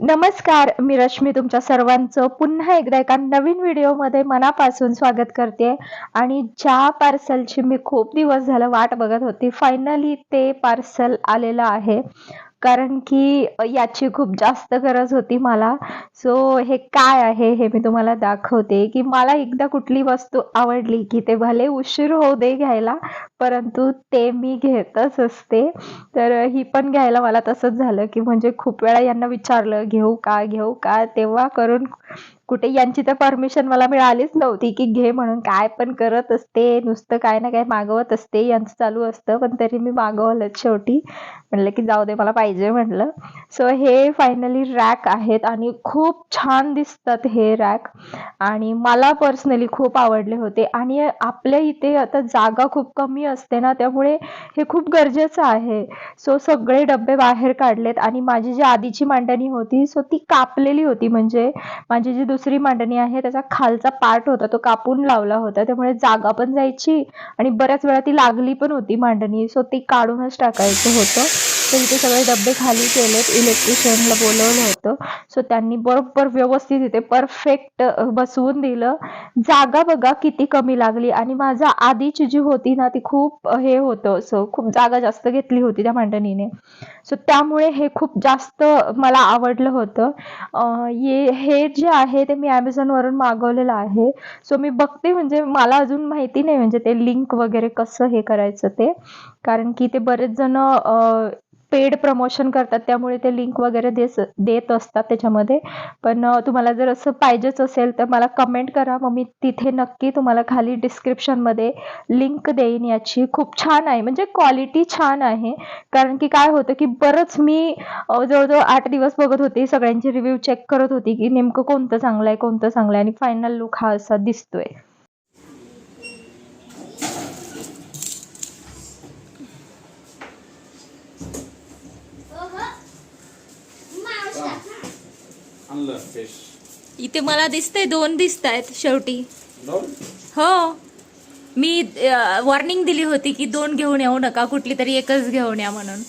नमस्कार मी रश्मी तुमच्या सर्वांचं पुन्हा एकदा एका नवीन व्हिडिओमध्ये मनापासून स्वागत करते. आणि ज्या पार्सलची मी खूप दिवस झालं वाट बघत होती फायनली ते पार्सल आलेलं आहे. कारण की याची खूप जास्त गरज होती मला. सो हे काय आहे हे मी तुम्हाला दाखवते की मला एकदा कुठली वस्तू आवडली की ते भले उशीर होऊ दे घ्यायला परंतु ते मी घेतच असते. तर ही पण घ्यायला मला तसंच झालं की म्हणजे खूप वेळा यांना विचारलं घेऊ का घेऊ का? तेव्हा करून कुठे यांची तर परमिशन मला मिळालीच नव्हती की घे म्हणून. काय पण करत असते नुसतं काय ना काय मागवत असते यांचं चालू असतं पण तरी मी मागवलंच शेवटी. म्हणलं की जाऊ दे मला पाहिजे म्हणलं. सो हे फायनली रॅक आहेत आणि खूप छान दिसतात हे रॅक आणि मला पर्सनली खूप आवडले होते. आणि आपल्या इथे आता जागा खूप कमी असते ना त्यामुळे हे खूप गरजेचं आहे. सो सगळे डबे बाहेर काढलेत आणि माझी जी आधीची मांडणी होती सो ती कापलेली होती. म्हणजे माझी जी दुसरी मांडणी आहे त्याचा खालचा पार्ट होता तो कापून लावला होता त्यामुळे जागा पण जायची आणि बऱ्याच वेळा ती लागली पण होती मांडणी. सो ती काढूनच टाकायचं होतं. तर इथे सगळे डबे खाली केलेत. इलेक्ट्रिशियनला बोलवलं होतं. सो त्यांनी बरोबर व्यवस्थित इथे परफेक्ट बसवून दिलं. जागा बघा किती कमी लागली. आणि माझा आधीची जी होती ना ती खूप हे होतं. सो खूप जागा जास्त घेतली होती त्या मांडणीने. सो त्यामुळे हे खूप जास्त मला आवडलं होतं. ये हे जे आहे ते मी वरून मागवलेलं आहे. सो मी बघते म्हणजे मला अजून माहिती नाही म्हणजे ते लिंक वगैरे कसं हे करायचं ते. कारण की ते बरेच जण पेड प्रमोशन करतात त्यामुळे ते लिंक वगैरे देस देत असतात त्याच्यामध्ये. पण तुम्हाला जर असं पाहिजेच असेल तर मला कमेंट करा. मग मी तिथे नक्की तुम्हाला खाली डिस्क्रिप्शनमध्ये लिंक देईन याची. खूप छान आहे. म्हणजे क्वालिटी छान आहे. कारण की काय होतं की बरंच मी जवळजवळ आठ दिवस बघत होती सगळ्यांचे रिव्ह्यू चेक करत होती की नेमकं कोणतं चांगलं आहे कोणतं चांगलं आहे आणि फायनल लुक हा असा दिसतोय. आणलं फिश इथे मला दिसतंय दोन दिसत आहेत शेवटी. दोन? हो. मी वॉर्निंग दिली होती की दोन घेऊन येऊ नका कुठली तरी एकच घेऊन या म्हणून.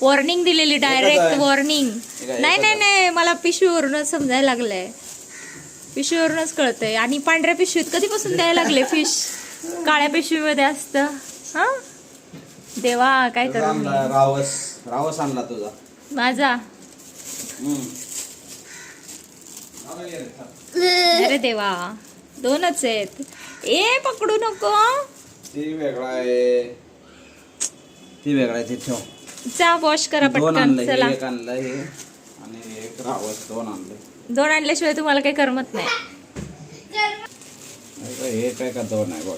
वॉर्निंग दिलेली डायरेक्ट. वॉर्निंग नाही नाही नाही मला पिशवीवरूनच समजायला लागलंय. पिशवीवरूनच कळतंय. आणि पांढऱ्या पिशवीत कधीपासून द्यायला लागले फिश काळ्या पिशवीमध्ये असतं. हा? देवा काय करू? रावस. रावस आणला तुझा. माझा हम्म. आणा ये रे, थांब. अरे देवा दोनच आहेत. ए पकडू नको. ती वेगळा आहे. ती वेगळा आहे ते ठेव. जा वॉश करा दोन पटकन चला. हे एक आणलं हे आणि एक रावस दोन दोन आणल्याशिवाय तुम्हाला काही करमत नाही. हे काय का दोन आहे बघ.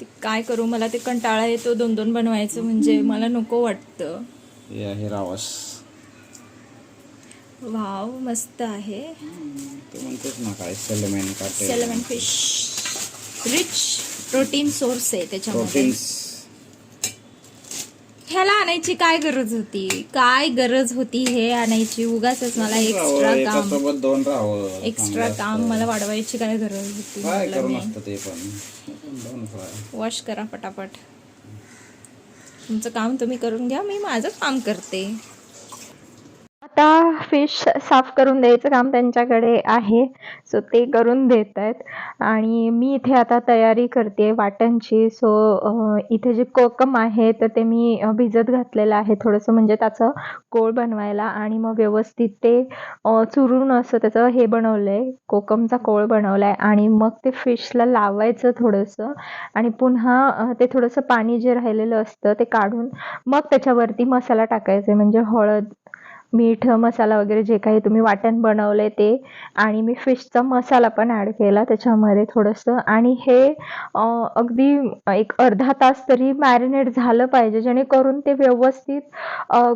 ते काय करू मला ते कंटाळा येतो दोन दोन बनवायचं म्हणजे मला नको वाटतं. हे आहे रावस. वाव मस्त आहे. ते म्हणतेच ना काय सेलमेन का salmon fish. Rich protein source आहे त्याच्यामध्ये. ह्याला आणायची काय गरज होती? काय गरज होती हे आणायची? उगाच मला एक्स्ट्रा काम. दोन राहावं एक्स्ट्रा काम मला वाढवायची काय गरज होती वॉश करा पटापट तुमचं काम तुम्ही करून घ्या मी माझं काम करते. आता फिश साफ करून द्यायचं काम त्यांच्याकडे आहे. सो ते करून देत आहेत. आणि मी इथे आता तयारी करते वाटणची. सो इथे जे कोकम आहे तर ते मी भिजत घातलेलं आहे थोडंसं. म्हणजे त्याचं कोळ बनवायला आणि मग व्यवस्थित ते चुरून असं त्याचं हे बनवलं आहे कोकमचा कोळ बनवला आहे आणि मग ते फिशला लावायचं थोडंसं. आणि पुन्हा ते थोडंसं पाणी जे राहिलेलं असतं ते काढून मग त्याच्यावरती मसाला टाकायचा. म्हणजे हळद मीठ मसाला वगैरे जे काही तुम्ही वाटण बनवलंय ते. आणि मी फिशचा मसाला पण ॲड केला त्याच्यामध्ये थोडंसं. आणि हे अगदी एक अर्धा तास तरी मॅरिनेट झालं पाहिजे जेणेकरून ते व्यवस्थित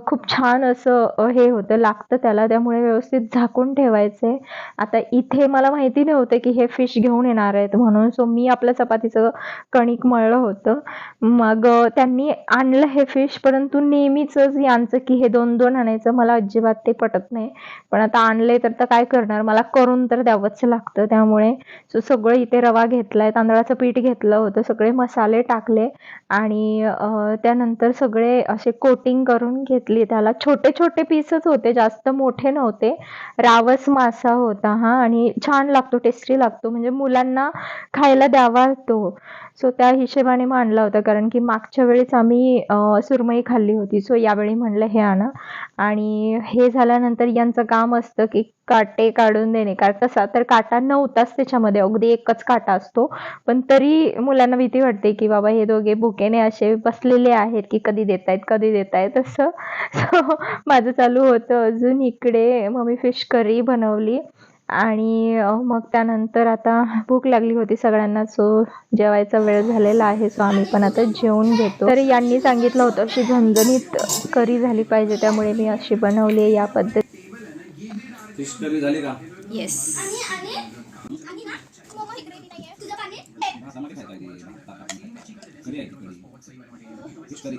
खूप छान असं हे होतं लागतं त्याला. त्यामुळे व्यवस्थित झाकून ठेवायचे. आता इथे मला माहिती नव्हतं की हे फिश घेऊन येणार आहेत म्हणून सो मी आपल्या चपातीचं कणिक मळलं होतं. मग त्यांनी आणलं हे फिश परंतु नेहमीच यांचं की हे दोन दोन आणायचं मला अजिबात ते पटत नाही. पण आता आणले तर तर काय करणार? मला करून तर द्यावंच लागतं. त्यामुळे सो सगळं इथे रवा घेतलाय तांदळाचं पीठ घेतलं होतं सगळे मसाले टाकले आणि त्यानंतर सगळे असे कोटिंग करून घेतली. त्याला छोटे छोटे पीसच होते जास्त मोठे नव्हते. रावस मासा होता हा आणि छान लागतो टेस्टी लागतो. म्हणजे मुलांना खायला द्यावा तो. सो त्या हिशेबाने मांडला होता. कारण की मागच्या वेळेस आम्ही सुरमई खाल्ली होती. सो यावेळी म्हणलं हे आणा. आणि हे झाल्यानंतर यांचं काम असतं की काटे काढून देणे. कारण तसा तर काटा नव्हताच त्याच्यामध्ये. अगदी एकच काटा असतो. पण तरी मुलांना भीती वाटते की बाबा हे दोघे भुकेने असे बसलेले आहेत की कधी देत आहेत कधी देत आहेत तसं माझं चालू होतं. अजून इकडे मम्मी फिश करी बनवली. आणि मग त्यानंतर आता भूक लागली होती सगळ्यांना सो जेवायचा वेळ झालेला आहे. सो आम्ही पण आता जेवून घेतो. तर यांनी सांगितलं होतं अशी झणझणीत करी झाली पाहिजे त्यामुळे मी अशी बनवली आहे या पद्धती फिश करी झाली का? येस टमाटे खायला पाहिजे. करी आहे ती करी. फिश करी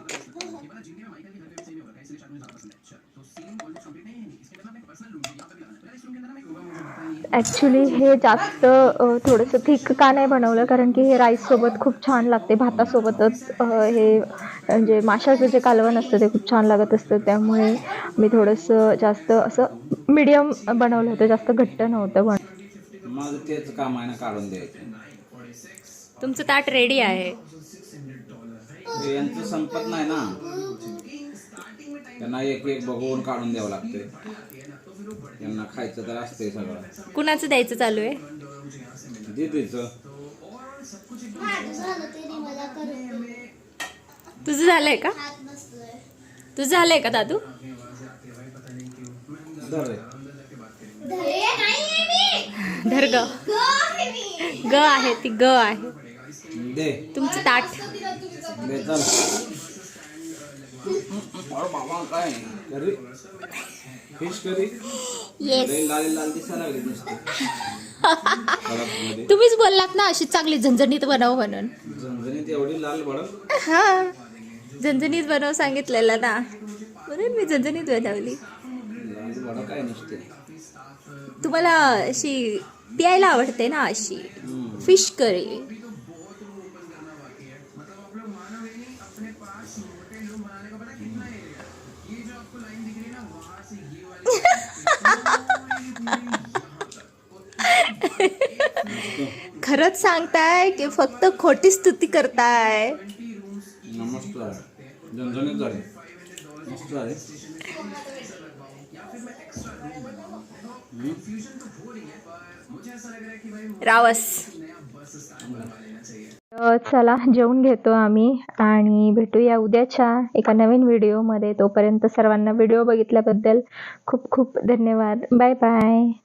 ॲक्च्युली हे जास्त थोडंसं थिक का नाही बनवलं कारण की हे राईससोबत खूप छान लागते भातासोबतच हे म्हणजे माशाचं जे कालवण असतं ते खूप छान लागत असतं. त्यामुळे मी थोडंसं जास्त असं मीडियम बनवलं होतं जास्त घट्ट नव्हतं बन माझं तेच काम आहे ना काढून द्यायचं. तुमचं ताट रेडी आहे. यांचं संपत नाही ना. त्यांना एक एक बघून काढून द्यावं लागतंय. यांना खायचं तर असतंय सगळं. कुणाचं द्यायचं चालू आहे? दीदीचं. तुझं झालंय का? तुझं झालंय का दादू? धर रे. धर ग. ग आहे ती ग आहे. दे. तुमचं ताट. दे चल. अरे बाबा काय? Fish curry. येस लई लाल लाल दिसायला लागली नुसती. मध्ये तुम्हीच बोललात ना अशी चांगली झणझणीत बनव म्हणून. झणझणीत एवढी लाल भडक हा. झणझणीत बनव सांगितलेलं ना. म्हणून मी झणझणीत बनवली. लाल भडक आहे नुसते. तुम्हाला अशी प्यायला आवडते ना अशी. हम्म. Fish curry. खरंच सांगताय की फक्त खोटी स्तुती करताय. मस्त झाले झणझणीत झाले. मस्त झाले. रावस. चला जेवून घेतो आम्ही आणि भेटूया उद्याच्या एका नवीन व्हिडिओमध्ये. तोपर्यंत सर्वांना व्हिडिओ बघितल्याबद्दल खूप खूप धन्यवाद. Bye bye.